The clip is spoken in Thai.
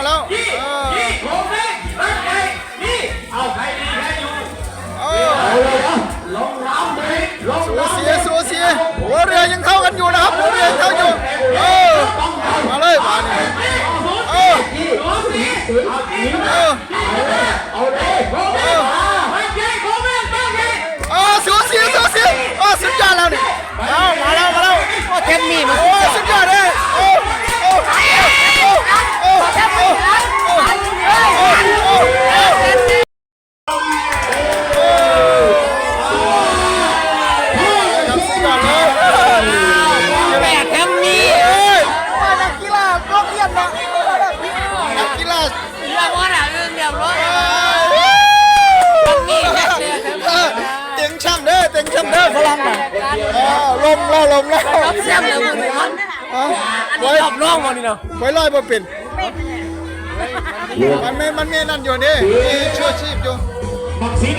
มาแล้วเออโค้งเลยตั้งใจนี่เอาใครดีใครอยู่เออเอาเลยนะลงน้ำเลยลงสูน้ำเสียสูเสียหัวเรือยังเข้ากันอยู่นะครับหัวเรือยังเข้าอยู่เออมาเลยมานี่เออเอาสิเอาสิเออ อะเรื่องเดียเต็งช่ำเด้อเต็งช่ำเด้อพลังน่ะลมแล้วลมแล้วรับเลยมึงนี่มันไว้รอบน้องมันนี่เนาะไว้ลอยบ่เป็นมันไม่มันไม่นั่นอยู่นี่มีชั่วชีพอยู่บักซิง